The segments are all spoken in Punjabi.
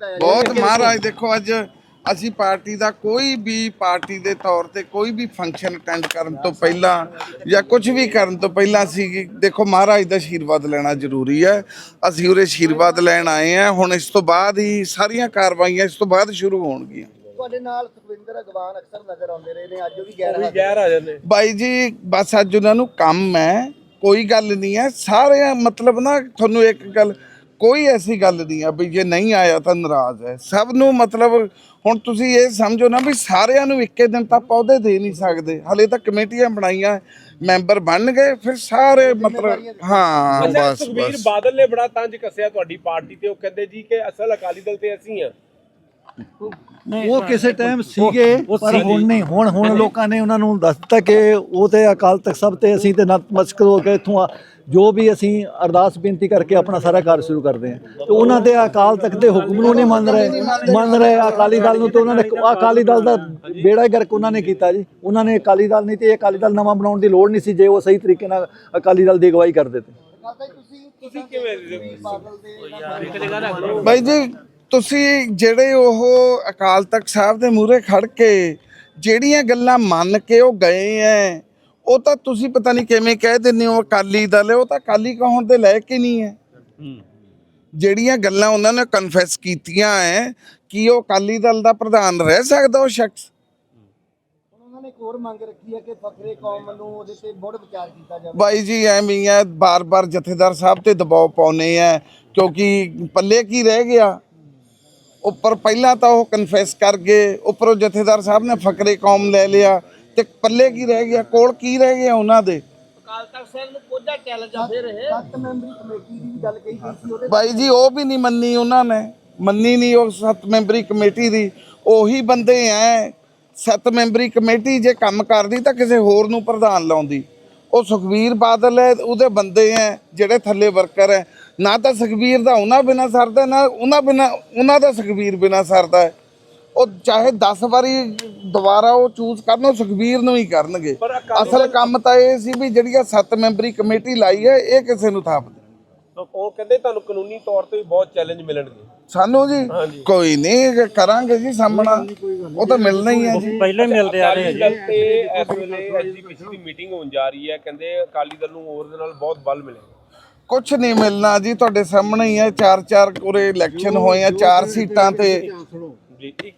ਬਹੁਤ ਮਹਾਰਾਜ ਦੇਖੋ ਅੱਜ ਅਸੀਂ ਪਾਰਟੀ ਦਾ ਕੋਈ ਵੀ ਪਾਰਟੀ ਦੇ ਤੌਰ ਤੇ ਕੋਈ ਵੀ ਫੰਕਸ਼ਨ ਅਟੈਂਡ ਕਰਨ ਤੋਂ ਪਹਿਲਾਂ ਜਾਂ ਕੁਝ ਵੀ ਕਰਨ ਤੋਂ ਪਹਿਲਾਂ ਅਸੀਂ ਦੇਖੋ ਮਹਾਰਾਜ ਦਾ ਆਸ਼ੀਰਵਾਦ ਲੈਣਾ ਜ਼ਰੂਰੀ ਹੈ। ਅਸੀਂ ਉਹਦੇ ਆਸ਼ੀਰਵਾਦ ਲੈਣ ਆਏ ਆ ਹੁਣ ਇਸ ਤੋਂ ਬਾਅਦ ਹੀ ਸਾਰੀਆਂ ਕਾਰਵਾਈਆਂ ਇਸ ਤੋਂ ਬਾਅਦ ਸ਼ੁਰੂ ਹੋਣਗੀਆਂ। ਤੁਹਾਡੇ ਨਾਲ ਸੁਖਵਿੰਦਰ ਅਗਵਾਨ ਅਕਸਰ ਨਜ਼ਰ ਆਉਂਦੇ ਰਹੇ ਨੇ ਅੱਜ ਉਹ ਵੀ ਗੈਰ ਹਾਜ਼ਰ ਗੈਰ ਆ ਜਾਂਦੇ। ਬਾਈ ਜੀ ਬਸ ਅੱਜ ਉਹਨਾਂ ਨੂੰ ਕੰਮ ਹੈ ਕੋਈ ਗੱਲ ਨਹੀਂ ਹੈ। ਸਾਰੇ ਮਤਲਬ ਨਾ ਤੁਹਾਨੂੰ ਇੱਕ ਗੱਲ ਕੋਈ ਐਸੀ ਗੱਲ ਨਹੀਂ ਆ ਵੀ ਜੇ ਨਹੀਂ ਆਇਆ ਤਾਂ ਨਾਰਾਜ਼ ਹੈ। ਸਭ ਨੂੰ ਮਤਲਬ ਹੁਣ ਤੁਸੀਂ ਇਹ ਸਮਝੋ ਨਾ ਵੀ ਸਾਰਿਆਂ ਨੂੰ ਇੱਕੇ ਦਿਨ ਤਾਂ ਪੌਦੇ ਦੇ ਨਹੀਂ ਸਕਦੇ। ਹਲੇ ਤਾਂ ਕਮੇਟੀਆਂ ਬਣਾਈਆਂ ਮੈਂਬਰ ਬਣ ਗਏ ਫਿਰ ਸਾਰੇ ਮਤਲਬ ਹਾਂ ਬਸ ਸੁਖਬੀਰ ਬਸ। ਬਾਦਲ ਨੇ ਬੜਾ ਤੰਜ ਕੱਸਿਆ ਤੁਹਾਡੀ ਪਾਰਟੀ ਤੇ। ਉਹ ਕਹਿੰਦੇ ਜੀ ਕਿ ਅਸਲ ਅਕਾਲੀ ਦਲ ਤੇ ਅਸੀਂ ਆ। ਉਹ ਕਿਸੇ ਟਾਈਮ ਸੀਗੇ ਪਰ ਹੁਣ ਨਹੀਂ ਹੁਣ ਹੁਣ ਲੋਕਾਂ ਨੇ ਉਹਨਾਂ ਨੂੰ ਦੱਸ ਦਿੱਤਾ ਕਿ ਉਹ ਤੇ ਅਕਾਲ ਤਖਤ ਸਭ ਤੇ ਅਸੀਂ ਤੇ ਨਤਮਸਤਕ ਹੋ ਕੇ ਇੱਥੋਂ ਆ- ਜੋ ਵੀ ਅਸੀਂ ਅਰਦਾਸ ਬੇਨਤੀ ਕਰਕੇ ਆਪਣਾ ਸਾਰਾ ਕਾਰਜ ਸ਼ੁਰੂ ਕਰਦੇ ਹਾਂ। ਤੇ ਉਹਨਾਂ ਦੇ ਅਕਾਲ ਤਖਤ ਦੇ ਹੁਕਮ ਨੂੰ ਨਹੀਂ ਮੰਨ ਰਹੇ। ਮੰਨ ਰਹੇ ਅਕਾਲੀ ਦਲ ਨੂੰ ਤੇ ਉਹਨਾਂ ਨੇ ਅਕਾਲੀ ਦਲ ਦਾ ਬੇੜਾ ਹੀ ਗਰਕ ਉਹਨਾਂ ਨੇ ਕੀਤਾ ਜੀ। ਉਹਨਾਂ ਨੇ ਅਕਾਲੀ ਦਲ ਨਹੀਂ ਤੇ ਇਹ ਅਕਾਲੀ ਦਲ ਨਵਾਂ ਬਣਾਉਣ ਦੀ ਲੋੜ ਨਹੀਂ ਸੀ ਜੇ ਉਹ ਸਹੀ ਤਰੀਕੇ ਨਾਲ ਅਕਾਲੀ ਦਲ ਦੀ ਅਗਵਾਈ ਕਰਦੇ ਤੇ। ਤੁਸੀਂ ਕਿਵੇਂ ਬਾਈ ਜੀ ਤੁਸੀਂ ਜਿਹੜੇ ਉਹ ਅਕਾਲ ਤਖਤ ਸਾਹਿਬ ਦੇ ਮੂਹਰੇ ਖੜ ਕੇ ਜਿਹੜੀਆਂ ਗੱਲਾਂ ਮੰਨ ਕੇ ਉਹ ਗਏ ਐ ਉਹ ਤਾਂ ਤੁਸੀਂ ਪਤਾ ਨਹੀਂ ਕਿਵੇਂ ਕਹਿ ਦਿੰਦੇ ਹੋ ਅਕਾਲੀ ਦਲ ਉਹ ਤਾਂ ਅਕਾਲੀ ਕਹਾਉਣ ਦੇ ਲਾਇਕ ਹੀ ਨਹੀਂ ਹੈ। ਜਿਹੜੀਆਂ ਗੱਲਾਂ ਉਹਨਾਂ ਨੇ ਕਨਫੈਸ ਕੀਤੀਆਂ ਐ ਕਿ ਉਹ ਅਕਾਲੀ ਦਲ ਦਾ ਪ੍ਰਧਾਨ ਰਹਿ ਸਕਦਾ ਉਹ ਸ਼ਖਸ? ਹੁਣ ਉਹਨਾਂ ਨੇ ਇੱਕ ਹੋਰ ਮੰਗ ਰੱਖੀ ਹੈ ਕਿ ਫਕਰੇ ਕੌਮ ਨੂੰ ਉਹਦੇ ਤੇ ਮੁੜ ਵਿਚਾਰ ਕੀਤਾ ਜਾਵੇ। ਬਾਈ ਜੀ ਐਵੇਂ ਹੀ ਹੈ ਬਾਰ-ਬਾਰ ਜਥੇਦਾਰ ਸਾਹਿਬ ਤੇ ਦਬਾਅ ਪਾਉਨੇ ਆ ਕਿਉਂਕਿ ਪੱਲੇ ਕੀ ਰਹਿ ਗਿਆ? ਉੱਪਰ ਪਹਿਲਾਂ ਤਾਂ ਉਹ ਕਨਫੈਸ ਕਰ ਗਏ ਉੱਪਰੋਂ ਜਥੇਦਾਰ ਸਾਹਿਬ ਨੇ ਫਕਰੇ ਕੌਮ ਲੈ ਲਿਆ ਤੇ ਪੱਲੇ ਕੀ ਰਹਿ ਗਿਆ ਕੋਲ ਕੀ ਰਹਿ ਗਿਆ ਉਹਨਾਂ ਦੇ? ਸੱਤ ਮੈਂਬਰੀ ਕਮੇਟੀ ਦੀ ਵੀ ਗੱਲ ਕਹੀ ਗਈ ਸੀ ਉਹਦੇ ਬਾਈ ਜੀ ਉਹ ਵੀ ਨਹੀਂ ਮੰਨੀ ਉਹਨਾਂ ਨੇ ਮੰਨੀ ਨਹੀਂ ਉਹ ਸੱਤ ਮੈਂਬਰੀ ਕਮੇਟੀ ਦੀ ਉਹੀ ਬੰਦੇ ਐ। ਸੱਤ ਮੈਂਬਰੀ ਕਮੇਟੀ ਜੇ ਕੰਮ ਕਰਦੀ ਤਾਂ ਕਿਸੇ ਹੋਰ ਨੂੰ ਪ੍ਰਧਾਨ ਲਾਉਂਦੀ। ਉਹ ਸੁਖਵੀਰ ਬਾਦਲ ਹੈ ਉਹਦੇ ਬੰਦੇ ਐ ਜਿਹੜੇ ਥੱਲੇ ਵਰਕਰ ਐ। ਨਾ ਤਾਂ ਸੁਖਵੀਰ ਦਾ ਉਹਨਾਂ ਬਿਨਾ ਸਰਦਾ ਨਾ ਉਹਨਾਂ ਬਿਨਾ ਉਹਨਾਂ ਦਾ ਸੁਖਵੀਰ ਬਿਨਾ ਸਰਦਾ ਹੈ। ਉਹ ਚਾਹੇ 10 ਵਾਰੀ ਦੁਬਾਰਾ ਉਹ ਚੂਜ਼ ਕਰਨ ਉਹ ਸੁਖਵੀਰ ਨੂੰ ਹੀ ਕਰਨਗੇ। ਅਸਲ ਕੰਮ ਤਾਂ ਇਹ ਸੀ ਵੀ ਜਿਹੜੀਆਂ ਸੱਤ ਮੈਂਬਰੀ ਕਮੇਟੀ ਲਾਈ ਹੈ ਇਹ ਕਿਸੇ ਨੂੰ ਥਾਪ ਦੇ ਉਹ ਕਹਿੰਦੇ ਤੁਹਾਨੂੰ ਕਾਨੂੰਨੀ ਤੌਰ ਤੇ ਵੀ ਬਹੁਤ ਚੈਲੰਜ ਮਿਲਣਗੇ। ਸਾਨੂੰ ਜੀ ਕੋਈ ਨਹੀਂ ਕਰਾਂਗੇ ਜੀ ਸਾਹਮਣਾ। ਉਹ ਤਾਂ ਮਿਲਣਾ ਹੀ ਹੈ ਜੀ। ਪਹਿਲੇ ਮਿਲਦੇ ਆ ਰਹੇ ਤੇ ਇਸ ਵੇਲੇ ਐਸਜੀਪੀਸੀ ਦੀ ਮੀਟਿੰਗ ਹੋਣ ਜਾ ਰਹੀ ਹੈ। ਕਹਿੰਦੇ ਅਕਾਲੀ ਦਲ ਨੂੰ ਹੋਰ ਦੇ ਨਾਲ ਬਹੁਤ ਬਲ ਮਿਲੇਗਾ ਕੁਝ ਨਹੀਂ ਮਿਲਣਾ ਜੀ ਤੁਹਾਡੇ ਸਾਹਮਣੇ ਹੀ ਹੈ ਚਾਰ ਚਾਰ ਕੋਰੇ ਇਲੈਕਸ਼ਨ ਹੋਏ ਆ ਚਾਰ ਸੀਟਾਂ ਤੇ। ਜੀ ਇੱਕ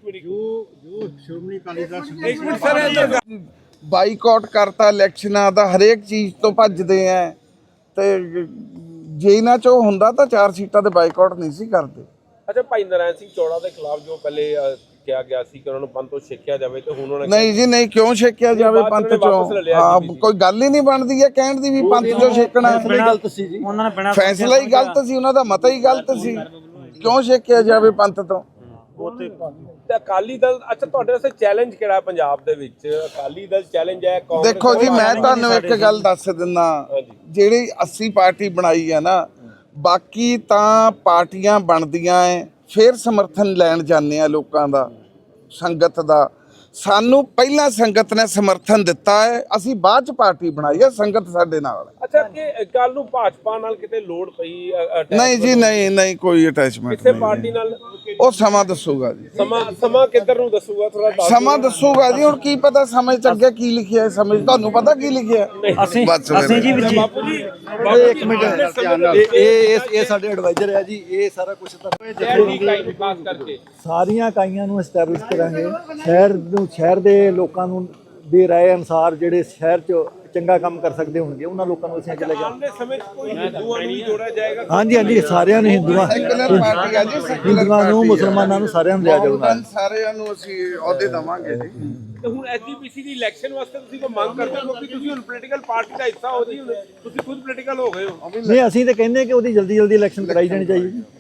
ਮਿੰਟ ਬਾਈਕਾਟ ਕਰਤਾ ਇਲੈਕਸ਼ਨਾਂ ਦਾ ਹਰੇਕ ਚੀਜ਼ ਤੋਂ ਭੱਜਦੇ ਆ। ਤੇ ਜੇ ਇਹਨਾਂ ਚੋਂ ਹੁੰਦਾ ਤਾਂ ਚਾਰ ਸੀਟਾਂ ਤੇ ਬਾਈਕਾਟ ਨਹੀਂ ਸੀ ਕਰਦੇ। ਅੱਛਾ ਭਾਈ ਨਰਾਇਣ ਸਿੰਘ ਚੌੜਾ ਦੇ ਖਿਲਾਫ ਜੋ ਪਹਿਲੇ ਕਿਹਾ ਗਿਆ ਸੀ ਕਿ ਉਹਨਾਂ ਨੂੰ ਪੰਥ ਤੋਂ ਸਿੱਖਿਆ ਜਾਵੇ ਤੇ ਹੁਣ ਉਹਨਾਂ ਨੇ ਨਹੀਂ ਜੀ ਨਹੀਂ ਕਿਉਂ ਛੇਕਿਆ ਜਾਵੇ ਪੰਥ ਚ? ਹਾਂ ਕੋਈ ਗੱਲ ਹੀ ਨਹੀਂ ਬਣਦੀ ਹੈ ਕਹਿਣ ਦੀ ਵੀ ਪੰਥ ਚੋਂ ਛੇਕਣਾ। ਗਲਤ ਸੀ ਜੀ। ਉਹਨਾਂ ਨੇ ਬਿਨਾਂ ਫੈਸਲਾ ਹੀ ਗਲਤ ਸੀ ਉਹਨਾਂ ਦਾ ਮਤਾ ਹੀ ਗਲਤ ਸੀ। ਕਿਉਂ ਛੇਕਿਆ ਜਾਵੇ ਪੰਥ ਤੋਂ? ਤੇ ਅਕਾਲੀ ਦਲ ਅੱਛਾ ਤੁਹਾਡੇ ਵਾਸਤੇ ਚੈਲੰਜ ਕਿਹੜਾ ਪੰਜਾਬ ਦੇ ਵਿੱਚ? ਅਕਾਲੀ ਦਲ ਚੈਲੰਜ ਹੈ ਕਾਂਗਰਸ ਦੇਖੋ ਜੀ ਮੈਂ ਤੁਹਾਨੂੰ ਇੱਕ ਗੱਲ ਦੱਸ ਦਿੰਦਾ। ਜਿਹੜੀ 80 ਪਾਰਟੀ ਬਣਾਈ ਹੈ ਨਾ ਬਾਕੀ ਤਾਂ ਪਾਰਟੀਆਂ ਬਣਦੀਆਂ ਐ ਫਿਰ ਸਮਰਥਨ ਲੈਣ ਜਾਂਦੇ ਆ ਲੋਕਾਂ ਦਾ। ਸੰਗਤ ਦਾ। ਸਾਨੂੰ ਪਹਿਲਾਂ ਸੰਗਤ ਨੇ ਸਮਰਥਨ ਦਿੱਤਾ ਹੈ। ਅਸੀਂ ਬਾਅਦ ਚ ਪਾਰਟੀ ਬਣਾਈ ਹੈ। ਸੰਗਤ ਸਾਡੇ ਨਾਲ ਹੈ। ਅੱਛਾ ਕਿ ਕੱਲ ਨੂੰ ਭਾਜਪਾ ਨਾਲ ਕਿਤੇ ਲੋੜ ਪਈ ਅ- ਨਹੀਂ ਜੀ ਨਹੀਂ ਨਹੀਂ ਕੋਈ ਅਟੈਚਮੈਂਟ ਕਿਸੇ ਪਾਰਟੀ ਨਾਲ ਉਹ ਸਮਾਂ ਦੱਸੂਗਾ ਜੀ। ਸਮਾਂ ਸਮਾਂ ਕਿੱਧਰ ਨੂੰ ਦੱਸੂਗਾ? ਥੋੜਾ ਸਮਾਂ ਦੱਸੂਗਾ ਜੀ ਹੁਣ ਕੀ ਪਤਾ ਸਮੇਂ ਚ ਅੱਗੇ ਕੀ ਲਿਖਿਆ ਹੈ ਸਮੇਂ 'ਚ। ਤੁਹਾਨੂੰ ਪਤਾ ਕੀ ਲਿਖਿਆ ਹੈ? ਅਸੀਂ ਬਸ ਫਿਰ। ਅਸੀਂ ਜੀ ਵਿੱਚ ਬਾਪੂ ਜੀ ਇੱਕ ਮਿੰਟ ਇਹ ਇਹ ਇਹ- ਇਹ ਸਾਡੇ ਐਡਵਾਈਜ਼ਰ ਹੈ ਜੀ ਇਹ ਸਾਰਾ ਕੁਝ ਤਾਂ ਸ਼ਹਿਰ ਦੀ ਇਕਾਈ ਖਾਸ ਕਰਕੇ। ਸਾਰੀਆਂ ਇਕਾਈਆਂ ਨੂੰ ਐਸਟੈਬਲਿਸ਼ ਕਰਾਂਗੇ। ਸ਼ਹਿਰ ਨੂੰ ਸ਼ਹਿਰ ਦੇ ਲੋਕਾਂ ਨੂੰ ਦੇ ਰਾਏ ਅਨੁਸਾਰ ਜਿਹੜੇ ਸ਼ਹਿਰ 'ਚ ਚੰਗਾ ਕੰਮ ਕਰ ਸਕਦੇ ਹੋਣਗੇ ਉਹਨਾਂ ਲੋਕਾਂ ਨੂੰ ਅਸੀਂ ਅੱਗੇ ਲੈ ਜਾਵਾਂਗੇ ਆਉਣ ਸਮੇਂ 'ਚ ਕੋਈ ਹਿੰਦੂਆਂ ਨੂੰ ਵੀ ਜੋੜਿਆ ਜਾਏਗਾ? ਹਾਂਜੀ ਹਾਂਜੀ ਸਾਰਿਆਂ ਨੂੰ ਹਿੰਦੂਆਂ ਸੈਕੂਲਰ ਪਾਰਟੀ ਆ ਜੀ ਸੈਕੂਲਰ ਹਿੰਦੂਆਂ ਨੂੰ ਮੁਸਲਮਾਨਾਂ ਨੂੰ ਸਾਰਿਆਂ ਨੂੰ ਲਿਆ ਜਾਊਗਾ। ਸਾਰਿਆਂ ਨੂੰ ਅਸੀਂ ਅਹੁਦੇ ਦਵਾਂਗੇ ਜੀ। ਤੇ ਹੁਣ ਐਸਜੀਪੀਸੀ ਦੀ ਇਲੈਕਸ਼ਨ ਵਾਸਤੇ ਤੁਸੀਂ ਕੋਈ ਮੰਗ ਕਰਦੇ ਹੋ ਕਿਉਂਕਿ ਤੁਸੀਂ ਹੁਣ ਪੋਲੀਟੀਕਲ ਪਾਰਟੀ ਦਾ ਹਿੱਸਾ ਹੋ ਜੀ ਹੁਣ ਤੁਸੀਂ ਖੁਦ ਪੋਲੀਟੀਕਲ ਹੋ ਗਏ ਹੋ? ਨਹੀਂ ਅਸੀਂ ਤਾਂ ਕਹਿੰਦੇ ਕਿ ਉਹਦੀ ਜਲਦੀ ਜਲਦੀ ਇਲੈਕਸ਼ਨ ਕਰਾਈ ਜਾਣੀ ਚਾਹੀਦੀ।